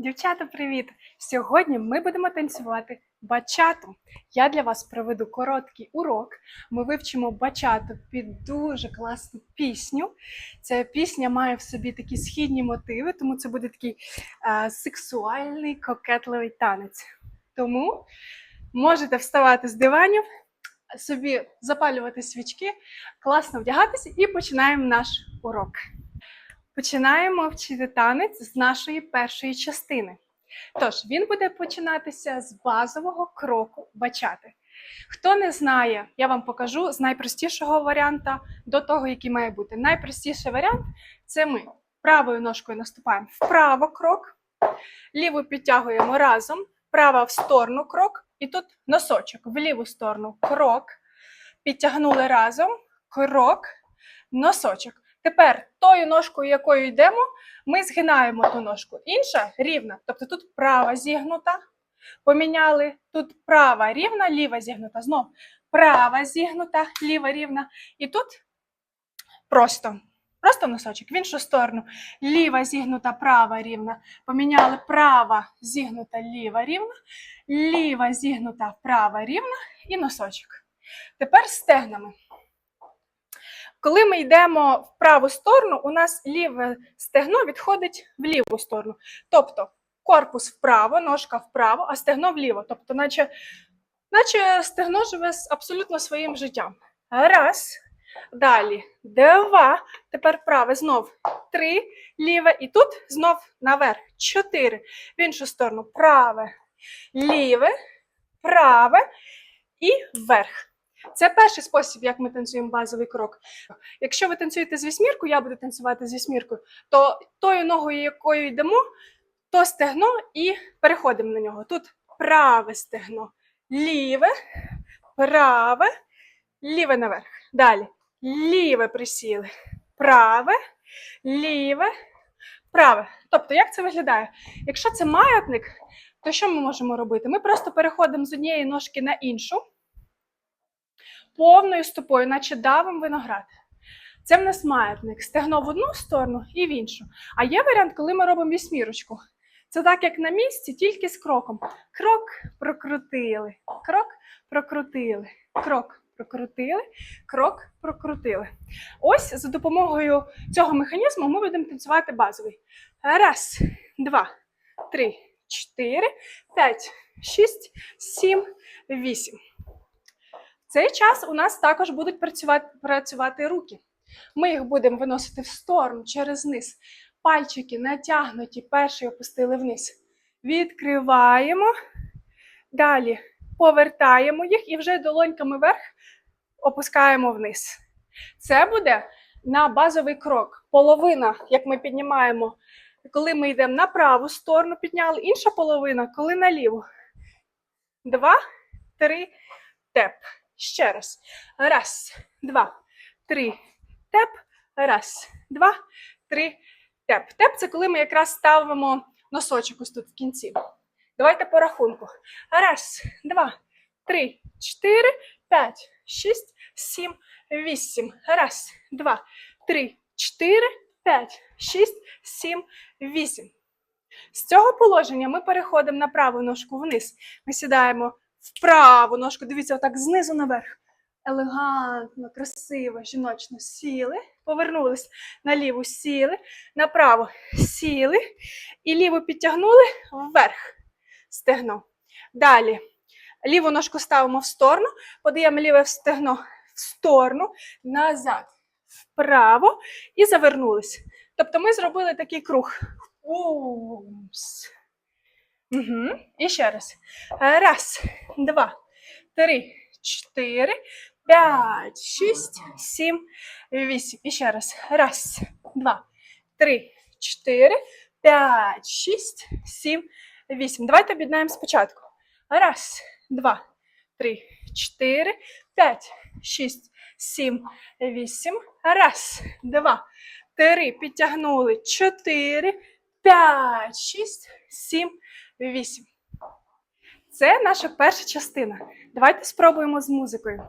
Дівчата, привіт! Сьогодні ми будемо танцювати бачату. Я для вас проведу короткий урок. Ми вивчимо бачату під дуже класну пісню. Ця пісня має в собі такі східні мотиви, тому це буде такий е, сексуальний кокетливий танець. Тому можете вставати з диванів, собі запалювати свічки, класно вдягатися і починаємо наш урок. Починаємо вчити танець з нашої першої частини. Тож, він буде починатися з базового кроку бачати. Хто не знає, я вам покажу з найпростішого варіанта до того, який має бути. Найпростіший варіант це ми правою ножкою наступаємо вправо крок, ліву підтягуємо разом, права в сторону крок, і тут носочок в ліву сторону крок, підтягнули разом, крок, носочок. Тепер тою ножкою, якою йдемо, ми згинаємо ту ножку. Інша рівна. Тобто тут права зігнута. Поміняли. Тут права рівна, ліва зігнута. Знов права зігнута, ліва рівна. І тут просто. Просто носочок в іншу сторону. Ліва зігнута, права рівна. Поміняли права зігнута, ліва рівна, ліва зігнута, права рівна і носочок. Тепер стегнами. Коли ми йдемо в праву сторону, у нас ліве стегно відходить в ліву сторону. Тобто корпус вправо, ножка вправо, а стегно вліво. Тобто, наче, наче стегно живе з абсолютно своїм життям. Раз. Далі два. Тепер праве знов три. Ліве. І тут знов наверх. Чотири. В іншу сторону. Праве, ліве, праве і вверх. Це перший спосіб, як ми танцюємо базовий крок. Якщо ви танцюєте з вісьміркою, я буду танцювати з вісьміркою, то тою ногою, якою йдемо, то стегно і переходимо на нього. Тут праве стегно, ліве, праве, ліве наверх. Далі. Ліве присіли, праве, ліве, праве. Тобто, як це виглядає? Якщо це маятник, то що ми можемо робити? Ми просто переходимо з однієї ножки на іншу повною стопою, наче давим виноград. Це в нас маятник. Стегно в одну сторону і в іншу. А є варіант, коли ми робимо вісьмірочку. Це так, як на місці, тільки з кроком. Крок прокрутили, крок прокрутили, крок прокрутили, крок прокрутили. Ось за допомогою цього механізму ми будемо танцювати базовий. Раз, два, три, чотири, п'ять, шість, сім, вісім цей час у нас також будуть працювати, працювати руки. Ми їх будемо виносити в сторону через низ. Пальчики натягнуті, перший опустили вниз. Відкриваємо. Далі повертаємо їх і вже долоньками вверх опускаємо вниз. Це буде на базовий крок. Половина, як ми піднімаємо, коли ми йдемо на праву сторону, підняли, інша половина, коли на ліву. Два, три, теп. Ще раз. Раз, два, три, теп. Раз, два, три, теп. Теп це коли ми якраз ставимо носочок ось тут в кінці. Давайте по рахунку. Раз, два, три, чотири, п'ять, шість, сім, вісім. Раз, два, три, чотири, п'ять, шість, сім, вісім. З цього положення ми переходимо на праву ножку вниз. Ми сідаємо в праву ножку. Дивіться, отак знизу наверх. Елегантно, красиво, жіночно сіли, повернулись на ліву сіли, направо сіли і ліву підтягнули вверх стегно. Далі ліву ножку ставимо в сторону, подаємо ліве стегно в сторону, назад, вправо і завернулись. Тобто ми зробили такий круг. Упс. Угу. І ще раз. Раз, два, три, чотири, п'ять, шість, сім, вісім. І ще раз. Раз, два, три, чотири, п'ять, шість, сім, вісім. Давайте об'єднаємо спочатку. Раз, два, три, чотири, п'ять, шість, сім, вісім. Раз, два, три. Підтягнули. Чотири, п'ять, шість, сім, вісім. Це наша перша частина. Давайте спробуємо з музикою.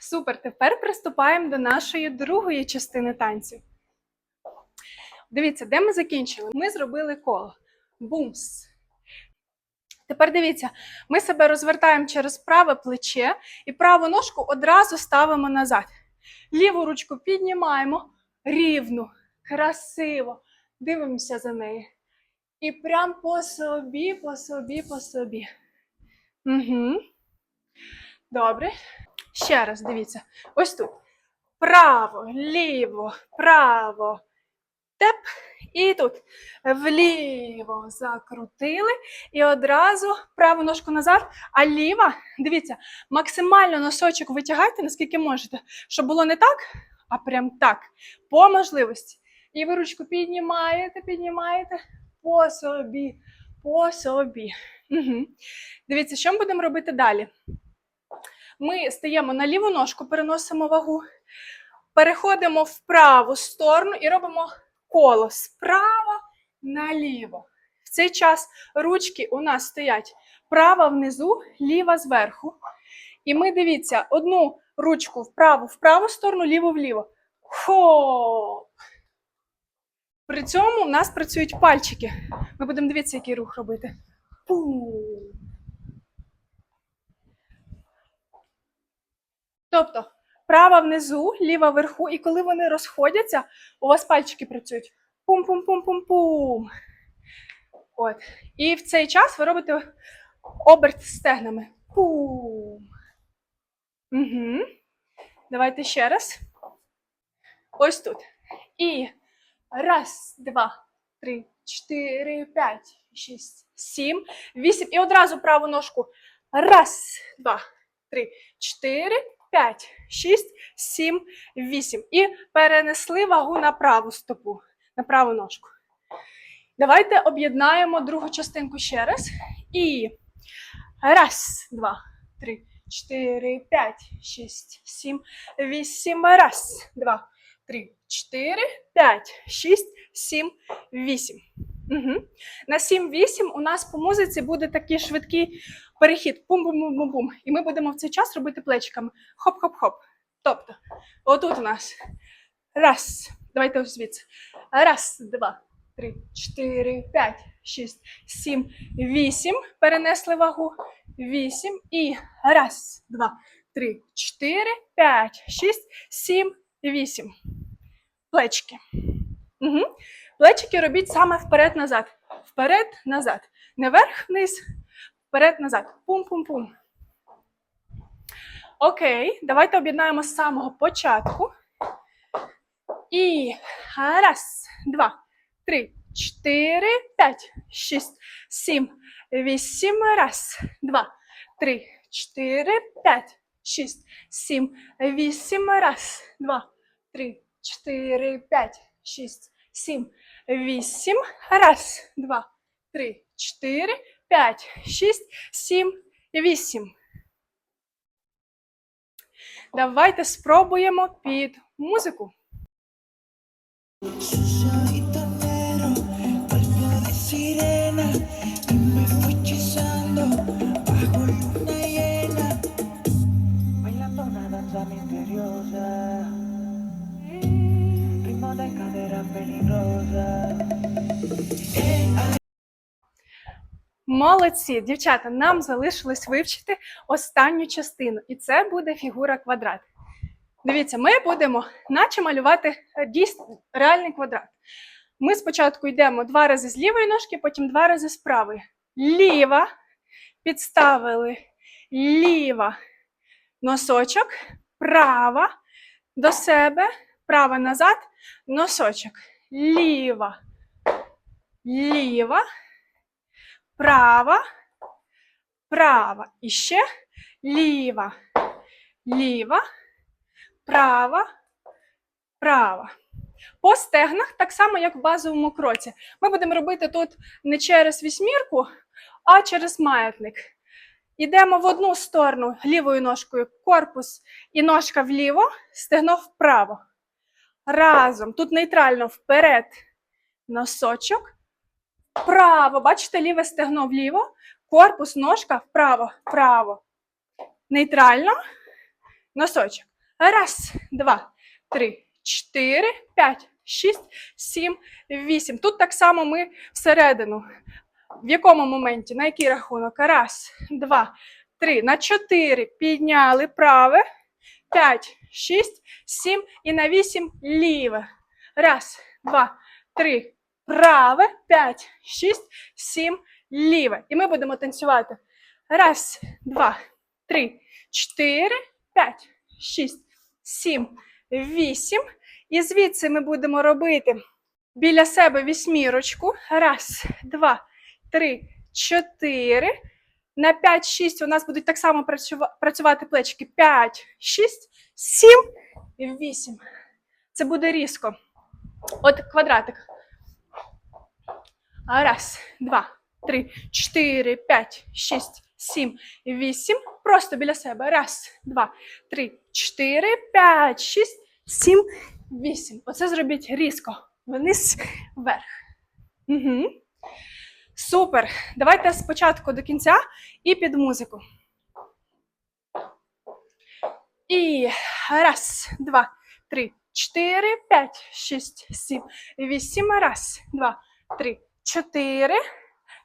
Супер, тепер приступаємо до нашої другої частини танцю. Дивіться, де ми закінчили? Ми зробили коло. Бумс. Тепер дивіться, ми себе розвертаємо через праве плече і праву ножку одразу ставимо назад. Ліву ручку піднімаємо рівно, красиво. Дивимося за нею. І прям по собі, по собі, по собі. Угу. Добре. Ще раз дивіться. Ось тут. Право, ліво, право. Теп. І тут. Вліво закрутили. І одразу праву ножку назад. А ліва, дивіться, максимально носочок витягайте, наскільки можете, щоб було не так, а прям так. По можливості. І ви ручку піднімаєте, піднімаєте по собі, по собі. Угу. Дивіться, що ми будемо робити далі. Ми стаємо на ліву ножку, переносимо вагу, переходимо в праву сторону і робимо коло справа наліво. В цей час ручки у нас стоять права внизу, ліва зверху. І ми дивіться, одну ручку вправо в праву сторону, ліву вліво. Хоп! При цьому у нас працюють пальчики. Ми будемо дивитися, який рух робити. Пу. Тобто права внизу, ліва вверху, і коли вони розходяться, у вас пальчики працюють. Пум-пум-пум-пум-пум. От. І в цей час ви робите оберт стегнами. Пум. Угу. Давайте ще раз. Ось тут. І раз, два, три, чотири, п'ять, шість, сім, вісім. І одразу праву ножку. Раз, два, три, чотири, п'ять, шість, сім, вісім. І перенесли вагу на праву стопу, на праву ножку. Давайте об'єднаємо другу частинку ще раз. І раз, два, три, чотири, п'ять, шість, сім, вісім. Раз, два, три, чотири, п'ять, шість, сім, вісім. Угу. На 7-8 у нас по музиці буде такий швидкий перехід. Пум-пум-пум-пум. І ми будемо в цей час робити плечиками. Хоп-хоп-хоп. Тобто, отут у нас раз. Давайте ось звідси. Раз, два, три, чотири, п'ять, шість, сім, вісім. Перенесли вагу. Вісім. І раз, два, три, чотири, п'ять, шість, сім, вісім. Плечики. Угу. Плечики робіть саме вперед-назад. Вперед-назад. Не вверх-вниз, вперед-назад. Пум-пум-пум. Окей, давайте об'єднаємо з самого початку. І раз, два, три, чотири, п'ять, шість, сім, вісім. Раз, два, три, чотири, п'ять, шість, сім, вісім. Раз, два, три, чотири, п'ять, шість, сім, вісім. Раз, два, три, чотири, п'ять, шість, сім, вісім. Давайте спробуємо під музику. Молодці, дівчата, нам залишилось вивчити останню частину, і це буде фігура квадрат. Дивіться, ми будемо наче малювати е, дійсно реальний квадрат. Ми спочатку йдемо два рази з лівої ножки, потім два рази з правої. Ліва, підставили, ліва, носочок, права. До себе, права назад, носочок. Ліва, ліва, права, права. І ще ліва, ліва, права, права. По стегнах, так само, як в базовому кроці. Ми будемо робити тут не через вісьмірку, а через маятник. Йдемо в одну сторону лівою ножкою корпус і ножка вліво, стегно вправо. Разом. Тут нейтрально вперед. Носочок. Вправо. Бачите, ліве стегно вліво, корпус, ножка вправо, вправо. Нейтрально. Носочок. Раз, два, три, чотири, п'ять, шість, сім, вісім. Тут так само ми всередину. В якому моменті? На який рахунок? Раз, два, три. На чотири підняли праве. П'ять, шість, сім і на вісім ліве. Раз, два, три. Праве. П'ять, шість, сім, ліве. І ми будемо танцювати. Раз, два, три, чотири, п'ять, шість, сім, вісім. І звідси ми будемо робити біля себе вісьмірочку. Раз, два, три, чотири. На 5-6 у нас будуть так само працювати плечики. 5, 6, 7, 8. Це буде різко. От квадратик. Раз, два, три, чотири, п'ять, шість, сім, вісім. Просто біля себе. Раз, два, три, чотири, п'ять, шість, сім, вісім. Оце зробіть різко. Вниз, вверх. Угу. Супер. Давайте спочатку до кінця і під музику. І раз, два, три, чотири, п'ять, шість, сім, вісім. Раз, два, три, чотири,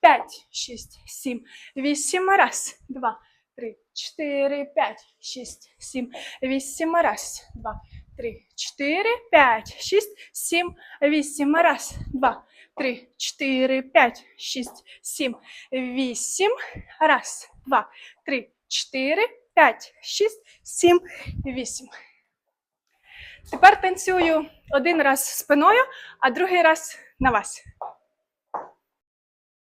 п'ять, шість, сім, вісім. Раз, два, три, чотири, п'ять, шість, сім, вісім. Раз, два, три, чотири, п'ять, шість, сім, вісім. Раз, два, три, чотири, п'ять, шість, сім, вісім. Раз, два, три, чотири, п'ять, шість, сім, вісім. Тепер танцюю один раз спиною, а другий раз на вас.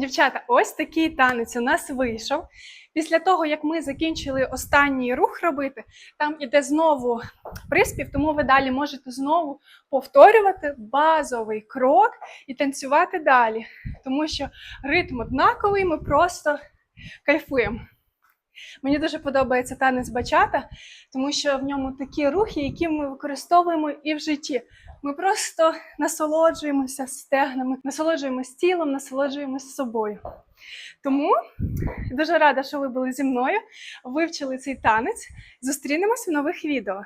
Дівчата, ось такий танець у нас вийшов. Після того, як ми закінчили останній рух робити, там іде знову приспів, тому ви далі можете знову повторювати базовий крок і танцювати далі. Тому що ритм однаковий, ми просто кайфуємо. Мені дуже подобається танець бачата, тому що в ньому такі рухи, які ми використовуємо і в житті. Ми просто насолоджуємося стегнами, насолоджуємося тілом, насолоджуємося собою. Тому дуже рада, що ви були зі мною, вивчили цей танець. Зустрінемось в нових відео.